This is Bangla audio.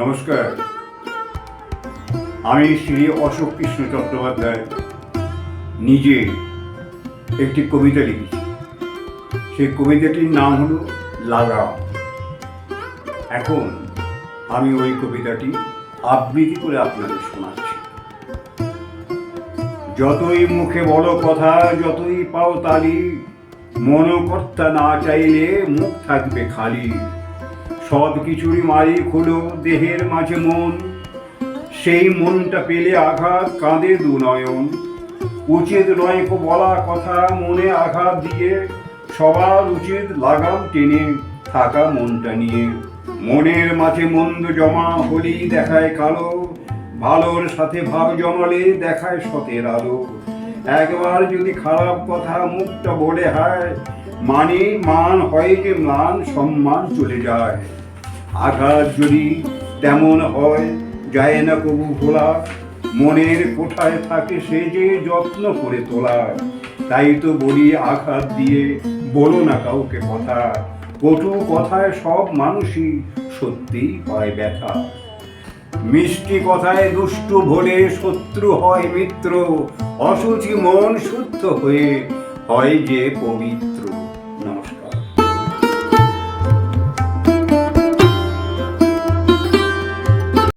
নমস্কার। আমি শ্রী অশোক কৃষ্ণ চট্টোপাধ্যায়, নিজে একটি কবিতা লিখেছি। সেই কবিতাটির নাম হলো লাগাম এখন আমি ওই কবিতাটি আবৃত্তি করে আপনাদের শোনাচ্ছি। যতই মুখে বড় কথা, যতই পাও তালি, মনোকর্তা না চাইলে মুখ থাকবে খালি। সব কিছুরই মালিক হলো দেহের মাঝে মন। সেই মনটা পেলে আঘাত কাঁদে দুনয়ন উচিত নয় কো বলা কথা, মনে আঘাত দিয়ে সবার উচিত লাগাম টেনে থাকা মনটা নিয়ে। মনের মাঝে মন্দ জমা হলেই দেখায় কালো, ভালোর সাথে ভাব জমালে দেখায় সতের আলো। একবার যদি খারাপ কথা মুখটা বলে হয় মানে মান হয় যে ম্লান সম্মান চলে যায়। আঘাত যদি তেমন হয়, যায় না কবু ভোলা। মনের কোঠায় থাকে সে যে যত্ন করে তোলা তাই তো বলি আঘাত দিয়ে বলো না কাউকে কথা। কটু কথায় সব মানুষই সত্যিই হয় ব্যথা। মিষ্টি কথায় দুষ্টু ভোলে শত্রু হয় মিত্র। অসুচি মন শুদ্ধ হয়ে হয় যে পবিত্র